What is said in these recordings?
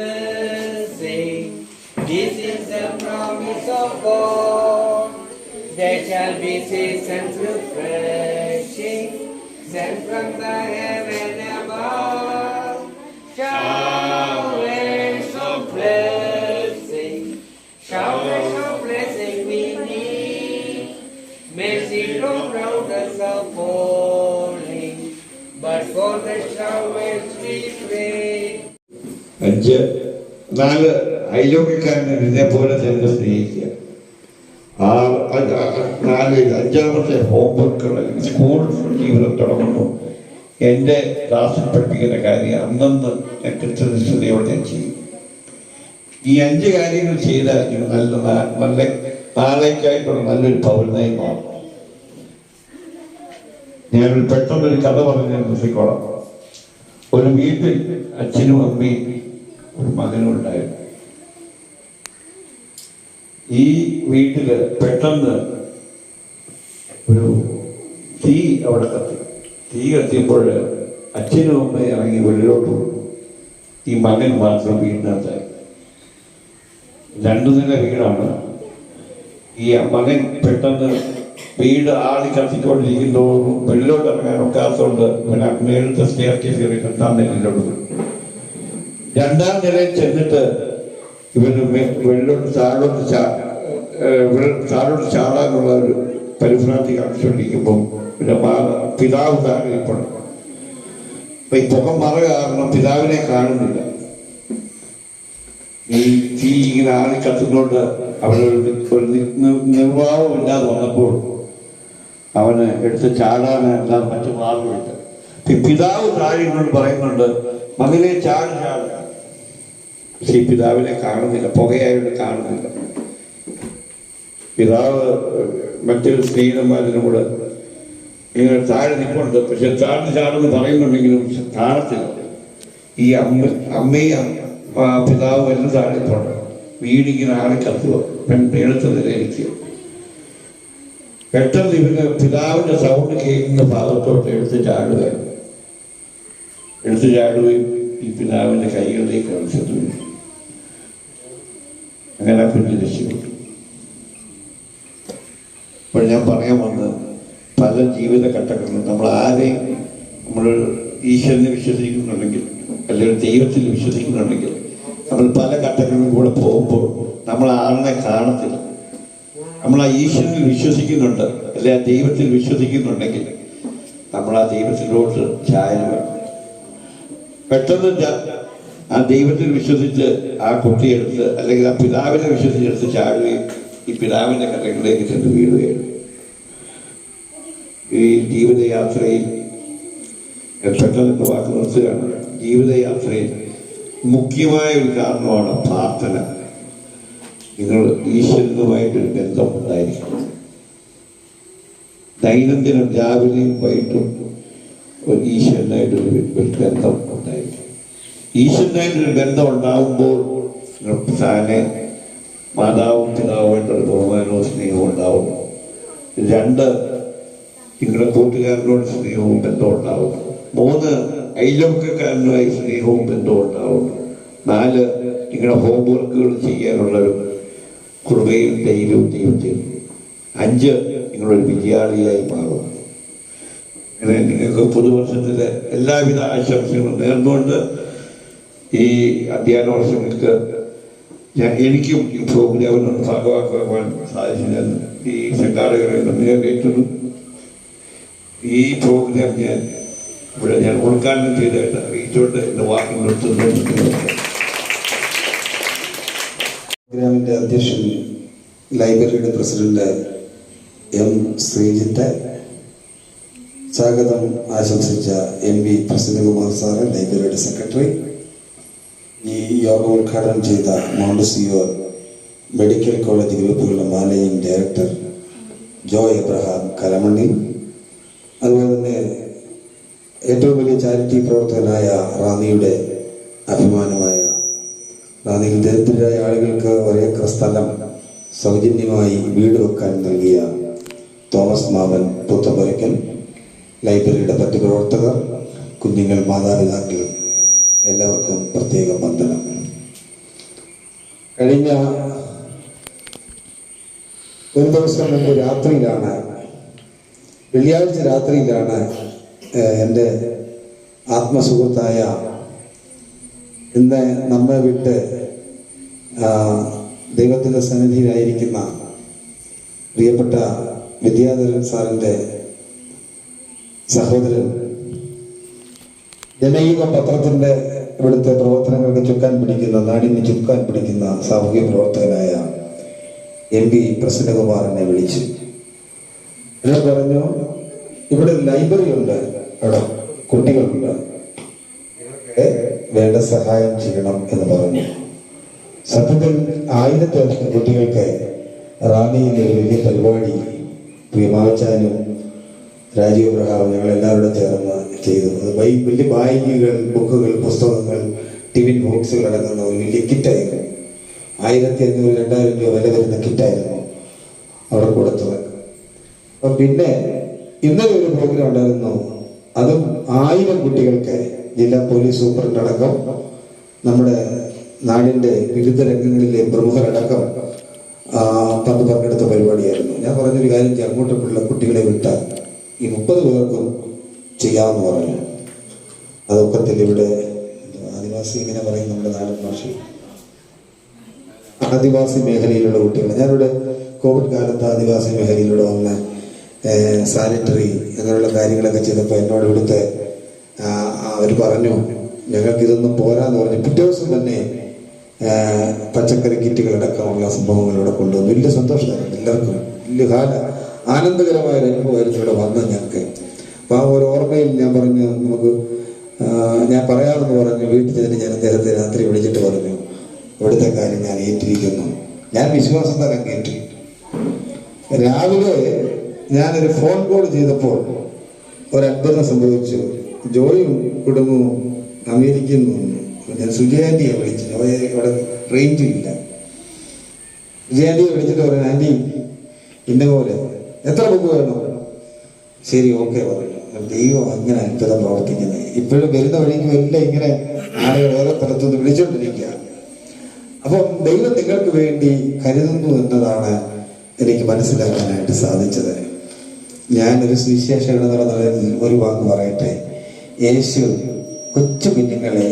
Sing. This is the promise of God. There shall be seasons refreshing, sent from the heaven above. Showers of blessing, showers of blessing we need. Mercy from round us are falling, but for the showers we pray. അഞ്ച് നാല് അയലോക്കാരനെ നിന്നെ പോലെ തന്നെ സ്നേഹിക്കുക. ആ നാല് അഞ്ചാമത്തെ ഹോംവർക്കുകൾ school ജീവിതം തുടങ്ങുന്നു. എന്റെ ക്ലാസ്സിൽ പഠിപ്പിക്കുന്ന കാര്യം അന്നന്ന് ഞാൻ കൃത്യനിഷ്ഠതയോടെ ഞാൻ ചെയ്യും ഈ അഞ്ച് കാര്യങ്ങൾ ചെയ്താൽ നിങ്ങൾ നല്ല നല്ല നാളേക്കായിട്ടുള്ള നല്ലൊരു പൗരനായി മാറും. ഞാൻ പെട്ടെന്നൊരു കഥ പറഞ്ഞ് നിർത്തിക്കോളാം. ഒരു വീട്ടിൽ അച്ഛനും അമ്മയും ഒരു മകനും ഉണ്ടായിരുന്നു ഈ വീട്ടിൽ പെട്ടെന്ന് ഒരു തീ അവിടെ കത്തി. തീ കത്തിയപ്പോൾ അച്ഛനും അമ്മയും ഇറങ്ങി വെളിയിലോട്ട് ഈ മകൻ മാത്രം വീടിനകത്തായി. രണ്ടു നില വീടാണ്. ഈ മകൻ പെട്ടെന്ന് വീട് ആളി കത്തിക്കൊണ്ടിരിക്കുന്നു. വെള്ളിലോട്ട് ഇറങ്ങാൻ ഒക്കാത്തതുകൊണ്ട് മേളത്തെ സ്റ്റെയർ കേസ് കയറി രണ്ടാം നിലയിലോട്ട് രണ്ടാം നിലയിൽ ചെന്നിട്ട് ഇവന് വെള്ളോട്ട് താഴോട്ട് ചാ താഴോട്ട് ചാടാനുള്ള ഒരു പരിഭ്രാന്തി കാണിച്ചുകൊണ്ടിരിക്കുമ്പോൾ പിന്നെ പിതാവ് താഴെ ഇരിപ്പുണ്ട് അപ്പൊ ഈ പുക മറ കാരണം പിതാവിനെ കാണുന്നില്ല. ഈ തീ ഇങ്ങനെ ആളി കത്തുന്നോണ്ട് അവിടെ ഒരു നിർവാഹമില്ലാതെ വന്നപ്പോൾ അവന് എടുത്ത് ചാടാനല്ലാതെ മറ്റു മാർഗമില്ല. പിതാവ് താഴെ ഇങ്ങോട്ട് പറയുന്നുണ്ട് മകനെ ചാട് പക്ഷെ പിതാവിനെ കാണുന്നില്ല പുകയായിട്ട് കാണുന്നില്ല. പിതാവ് മറ്റൊരു സ്നേഹിതന്മാരിനും കൂടെ ഇങ്ങനെ താഴെ നിൽപ്പുണ്ട് പക്ഷെ താഴ്ന്ന് ചാടുന്നു പറയുന്നുണ്ടെങ്കിലും കാണത്തില്ല. ഈ അമ്മ അമ്മയും പിതാവും എല്ലാം താഴെ നിൽപ്പുണ്ട് വീടിങ്ങനെ ആളെ കത്തുക പെൺ പേടുത്ത നിലയിരിക്കുക പെട്ടെന്ന് ഇവന് പിതാവിന്റെ സൗണ്ട് കേൾക്കുന്ന ഭാഗത്തോട്ട് എടുത്ത് ചാടുക എടുത്ത് ചാടുകയും ഈ പിതാവിന്റെ കൈകളിലേക്ക് വീണു അങ്ങനെ ആ രക്ഷപ്പെട്ടു അപ്പോൾ ഞാൻ പറയാൻ വന്നത് പല ജീവിത ഘട്ടങ്ങളിലും നമ്മൾ ആരെയും നമ്മൾ ഈശ്വരനെ വിശ്വസിക്കുന്നുണ്ടെങ്കിൽ അല്ലെങ്കിൽ ദൈവത്തിൽ വിശ്വസിക്കുന്നുണ്ടെങ്കിൽ നമ്മൾ പല ഘട്ടങ്ങളിലും കൂടെ പോകുമ്പോൾ നമ്മൾ ആളിനെ കാണത്തില്ല. നമ്മൾ ആ ഈശ്വരനിൽ വിശ്വസിക്കുന്നുണ്ട് അല്ലെ ആ ദൈവത്തിൽ വിശ്വസിക്കുന്നുണ്ടെങ്കിൽ നമ്മൾ ആ ദൈവത്തിലോട്ട് ചായുക പെട്ടെന്ന് ആ ദൈവത്തിൽ വിശ്വസിച്ച് ആ കുട്ടിയെടുത്ത് അല്ലെങ്കിൽ ആ പിതാവിനെ വിശ്വസിച്ചെടുത്ത് ചാടുകയും ഈ പിതാവിന്റെ കരങ്ങളിലേക്ക് ചെന്ന് വീഴുകയാണ് ഈ ജീവിതയാത്രയിൽ പെട്ടെന്ന് വാക്ക് നിർത്തുകയാണ്. ജീവിതയാത്രയിൽ മുഖ്യമായ ഒരു കാരണമാണ് പ്രാർത്ഥന. നിങ്ങൾ ഈശ്വരനുമായിട്ടൊരു ബന്ധം ഉണ്ടായിരിക്കണം. ദൈനംദിനം രാവിലെയും വൈകിട്ടും ഈശ്വരനായിട്ടൊരു ബന്ധം ഉണ്ടായിരിക്കണം ഈശ്വരനായിട്ടൊരു ബന്ധം ഉണ്ടാകുമ്പോൾ താനെ മാതാവും പിതാവുമായിട്ടൊരു ബഹുമാനവും സ്നേഹവും ഉണ്ടാവും. രണ്ട് നിങ്ങളുടെ കൂട്ടുകാരനോട് സ്നേഹവും ബന്ധം ഉണ്ടാവും. മൂന്ന് അയൽവക്കക്കാരനുമായി സ്നേഹവും ബന്ധം ഉണ്ടാവും. നാല് നിങ്ങളുടെ ഹോംവർക്കുകൾ ചെയ്യാനുള്ളൊരു കൃപയും ധൈര്യവും ദൈവത്തിൽ അഞ്ച് നിങ്ങളൊരു വിജയാളിയായി മാറും. പുതുവർഷത്തിലെ എല്ലാവിധ ആശംസകളും നേർന്നുകൊണ്ട് ഈ അധ്യയന വർഷങ്ങൾക്ക് ഞാൻ എനിക്കും ഈ പ്രോഗ്രാമിനൊന്ന് ഭാഗമാക്കുവാൻ സാധിച്ചില്ല ഈ സംഘാടകരെ നന്ദി അറിയിക്കുന്നു ഈ പ്രോഗ്രാം ഞാൻ ഇവിടെ ഞാൻ ഉദ്ഘാടനം ചെയ്തതായിട്ട് അറിയിച്ചുകൊണ്ട് എന്റെ വാക്കി നിർത്തുന്നു. പ്രോഗ്രാമിന്റെ അധ്യക്ഷൻ ലൈബ്രറിയുടെ പ്രസിഡന്റ് എം ശ്രീജിത്ത്. സ്വാഗതം. ആശംസിച്ച എം വി പ്രസന്നകുമാർ സാറ് ലൈബ്രറിയുടെ സെക്രട്ടറി. ഈ യോഗം ഉദ്ഘാടനം ചെയ്ത മോണ്ടസിയോർ മെഡിക്കൽ കോളേജ് ഗ്രൂപ്പുകളുടെ managing director Joe Abraham Kalamanni. അതുപോലെ തന്നെ ഏറ്റവും വലിയ ചാരിറ്റി പ്രവർത്തകനായ റാന്നിയുടെ അഭിമാനമായ റാന്നിയിൽ ദരിദ്രരായ ആളുകൾക്ക് ഒരേക്കർ സ്ഥലം സൗജന്യമായി വീട് വെക്കാൻ നൽകിയ തോമസ് മാമൻ പുത്തമ്പുരയ്ക്കൽ. ലൈബ്രറിയുടെ മറ്റ് പ്രവർത്തകർ കുഞ്ഞുങ്ങൾ മാതാപിതാക്കൾ എല്ലാവർക്കും പ്രത്യേക വന്ദനം. കഴിഞ്ഞ ഒരു ദിവസം മുമ്പ് രാത്രിയിലാണ് വെള്ളിയാഴ്ച രാത്രിയിലാണ് എന്റെ ആത്മസുഹൃത്തായ ഇന്ന് നമ്മെ വിട്ട് ദൈവത്തിന്റെ സന്നിധിയിലായിരിക്കുന്ന പ്രിയപ്പെട്ട വിദ്യാധരൻ സാറിന്റെ സഹോദരൻ ജനയുഗ പത്രത്തിന്റെ ഇവിടുത്തെ പ്രവർത്തനങ്ങൾക്ക് ചുക്കാൻ പിടിക്കുന്ന നാടിന് ചുക്കാൻ പിടിക്കുന്ന സാമൂഹ്യ പ്രവർത്തകനായ എം പി പ്രസന്നകുമാറിനെ വിളിച്ചു. എന്നോട് പറഞ്ഞു ഇവിടെ ലൈബ്രറി ഉണ്ട് അവിടെ കുട്ടികളുണ്ട്. വേണ്ട സഹായം ചെയ്യണം എന്ന് പറഞ്ഞു. സത്യത്തിൽ ആയിരത്തിലധികം കുട്ടികൾക്ക് റാന്നിയിലെ വലിയ പരിപാടി പ്രിയമാവച്ചാനും രാജീവ് പ്രഹാറും ഞങ്ങൾ എല്ലാവരുടെ ചേർന്ന് ചെയ്തു. അത് വലിയ ബാഗുകൾ ബുക്കുകൾ പുസ്തകങ്ങൾ ടിഫിൻ ബോക്സുകൾ അടങ്ങുന്ന ഒരു വലിയ കിറ്റായിരുന്നു. ആയിരത്തി അഞ്ഞൂറ് രണ്ടായിരം രൂപ വില വരുന്ന കിറ്റായിരുന്നു അവിടെ കൊടുത്തത്. അപ്പൊ പിന്നെ ഇന്നലെ ഒരു പ്രോഗ്രാം ഉണ്ടായിരുന്നു. അതും ആയിരം കുട്ടികൾക്ക് ജില്ലാ പോലീസ് സൂപ്രണ്ട് അടക്കം നമ്മുടെ നാടിന്റെ വിവിധ രംഗങ്ങളിലെ പ്രമുഖരടക്കം പണ്ട് പങ്കെടുത്ത പരിപാടിയായിരുന്നു. ഞാൻ പറഞ്ഞൊരു കാര്യം അങ്ങോട്ടുള്ള കുട്ടികളെ വിട്ടാൽ ഈ മുപ്പത് പേർക്കും ചെയ്യാമെന്ന് പറഞ്ഞു. അതൊക്കത്തിൽ ഇവിടെ ആദിവാസി ഇങ്ങനെ പറയും നമ്മുടെ നാടൻ ഭാഷയിൽ ആദിവാസി മേഖലയിലുള്ള കുട്ടികൾ ഞാനിവിടെ കോവിഡ് കാലത്ത് ആദിവാസി മേഖലയിലൂടെ വന്ന് സാനിറ്ററി അങ്ങനെയുള്ള കാര്യങ്ങളൊക്കെ ചെയ്തപ്പോൾ എന്നോട് ഇവിടുത്തെ അവർ പറഞ്ഞു ഞങ്ങൾക്ക് ഇതൊന്നും പോരാന്ന് പറഞ്ഞു പിറ്റേ ദിവസം തന്നെ പച്ചക്കറി കിറ്റുകളടക്കമുള്ള സംഭവങ്ങൾ ഇവിടെ കൊണ്ടുവന്നു. വലിയ സന്തോഷമായിരുന്നു എല്ലാവർക്കും. വലിയ കാല ആനന്ദകരമായ ഒരു അനുഭവമായിരുന്നു ഇവിടെ വന്നത് ഞങ്ങൾക്ക്. അപ്പോൾ ആ ഒരു ഓർമ്മയിൽ ഞാൻ പറഞ്ഞു നമുക്ക് ഞാൻ പറയാമെന്ന് പറഞ്ഞു വീട്ടിൽ ചെന്ന് ഞാൻ അദ്ദേഹത്തെ രാത്രി വിളിച്ചിട്ട് പറഞ്ഞു ഇവിടുത്തെ കാര്യം ഞാൻ ഏറ്റിരിക്കുന്നു. ഞാൻ വിശ്വാസം തരം കേട്ടു രാവിലെ ഞാനൊരു ഫോൺ കോൾ ചെയ്തപ്പോൾ ഒരു സംഭവിച്ചു. ജോയും കുടുംബവും അമേരിക്കയിൽ നിന്ന് ഞാൻ സുജയാന്റിയെ വിളിച്ചു. അവയെ ഇവിടെ റേഞ്ചും ഇല്ല. വിജയാന്റിയെ വിളിച്ചിട്ട് പറഞ്ഞു ആന്റി ഇന്ന പോലെ എത്ര ബുക്ക് വേണം ശരി ഓക്കെ പറഞ്ഞു. ദൈവം അങ്ങനെ അത്ഭുതം പ്രവർത്തിക്കുന്നത്. ഇപ്പോഴും വരുന്ന വഴിക്ക് എല്ലാം ഇങ്ങനെ ആളുകൾ ഓരോ സ്ഥലത്തുനിന്ന് വിളിച്ചുകൊണ്ടിരിക്കുക അപ്പം ദൈവം നിങ്ങൾക്ക് വേണ്ടി കരുതുന്നു എന്നതാണ് എനിക്ക് മനസ്സിലാക്കാനായിട്ട് സാധിച്ചത്. ഞാനൊരു എന്നുള്ള നിലയിൽ ഒരു വാക്ക് പറയട്ടെ. യേശു കൊച്ചു കുഞ്ഞുങ്ങളെ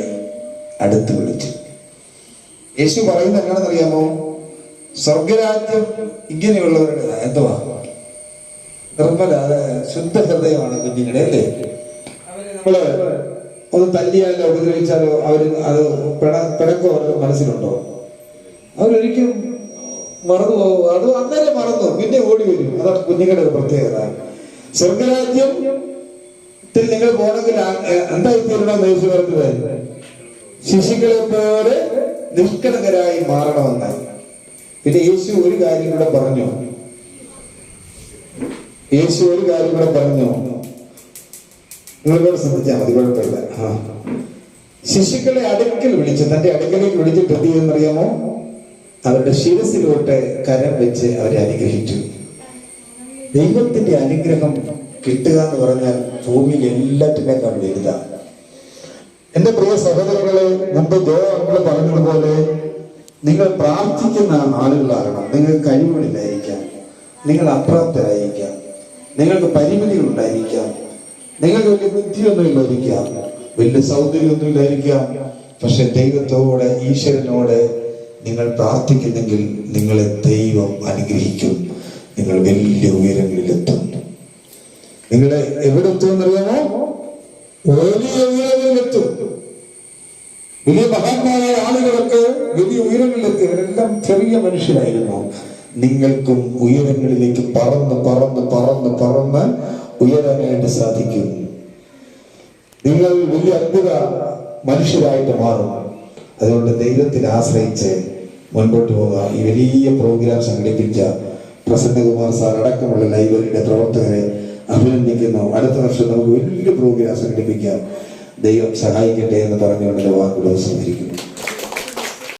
അടുത്ത് വിളിച്ചു. യേശു പറയുന്നത് എന്താണെന്നറിയാമോ സ്വർഗരാജ്യം ഇങ്ങനെയുള്ളവരുടെ എന്തുവാ? നിർമ്മല ശുദ്ധ ഹൃദയമാണ് കുഞ്ഞുങ്ങളുടെ അല്ലേ? നമ്മൾ ഒന്ന് തല്ലിയാലോ ഉപദ്രവിച്ചാലോ അവർ അത് പിണ പിണക്കോ അവരുടെ മനസ്സിലുണ്ടോ? അവരൊരിക്കലും മറന്നു പോകും അത് അന്നേരം മറന്നു പിന്നെ ഓടി വരും. അതാണ് കുഞ്ഞുങ്ങളുടെ ഒരു പ്രത്യേകത. സ്വർഗരാജ്യം നിങ്ങൾ പോണെങ്കിൽ എന്തായി തീരണം യേശു ശിശുക്കളെ പോലെ നിഷ്കളങ്കരായി മാറണമെന്നായി. പിന്നെ യേശു ഒരു കാര്യം കൂടെ പറഞ്ഞു. യേശു ഒരു കാര്യം കൂടെ പറഞ്ഞു. നിങ്ങളോട് ശ്രദ്ധിച്ചാൽ മതി കുഴപ്പമില്ല. ശിശുക്കളെ അടുക്കൽ വിളിച്ച് തന്റെ അടുക്കലേക്ക് വിളിച്ചിട്ട് എന്ത് ചെയ്യുമെന്നറിയാമോ? അവരുടെ ശിരസിലോട്ട് കരം വെച്ച് അവരെ അനുഗ്രഹിച്ചു. ദൈവത്തിന്റെ അനുഗ്രഹം കിട്ടുക എന്ന് പറഞ്ഞാൽ ഭൂമിയിൽ എല്ലാറ്റിനേക്കാൾ വലുതാണ് എന്റെ പ്രിയ സഹോദരങ്ങളെ മുമ്പ് ജോ അങ്ങൾ പറഞ്ഞതുപോലെ നിങ്ങൾ പ്രാർത്ഥിക്കുന്ന ആളുകളാകണം. നിങ്ങൾക്ക് കഴിവുകളില്ലായിരിക്കാം. നിങ്ങൾ അപ്രാപ്തരായിരിക്കാം. നിങ്ങൾക്ക് പരിമിതികൾ ഉണ്ടായിരിക്കാം നിങ്ങൾക്ക് വലിയ ബുദ്ധിയൊന്നും ഇല്ലായിരിക്കാം വലിയ സൗന്ദര്യമൊന്നും ഇല്ലായിരിക്കാം പക്ഷെ ദൈവത്തോട് ഈശ്വരനോട് നിങ്ങൾ പ്രാർത്ഥിക്കുന്നെങ്കിൽ നിങ്ങളെ ദൈവം അനുഗ്രഹിക്കും. നിങ്ങൾ വലിയ ഉയരങ്ങളിലെത്തും. നിങ്ങളെ എവിടെ എത്തുമെന്നറിയാമോ വലിയ ഉയരങ്ങളിലെത്തും. വലിയ മഹാന്മാരായ ആളുകളൊക്കെ വലിയ ഉയരങ്ങളിലെത്തി. അവരെല്ലാം ചെറിയ മനുഷ്യരായിരുന്നു. നിങ്ങൾക്കും ഉയരങ്ങളിലേക്ക് പറന്ന് പറന്ന് പറന്ന് പറന്ന് ഉയരാനായിട്ട് സാധിക്കും. നിങ്ങൾ വലിയ അത്ഭുത മനുഷ്യരായിട്ട് മാറും. അതുകൊണ്ട് ദൈവത്തിനെ ആശ്രയിച്ച് മുൻപോട്ട് പോകുക ഈ വലിയ പ്രോഗ്രാം സംഘടിപ്പിച്ച പ്രസന്നകുമാർ സാർ അടക്കമുള്ള ലൈബ്രറിയുടെ പ്രവർത്തകരെ അഭിനന്ദിക്കുന്നു. അടുത്ത വർഷം നമുക്ക് വലിയ പ്രോഗ്രാം സംഘടിപ്പിക്കാം. ദൈവം സഹായിക്കട്ടെ എന്ന് പറഞ്ഞുകൊണ്ട് വാക്കുകൾ സംഹരിക്കുന്നു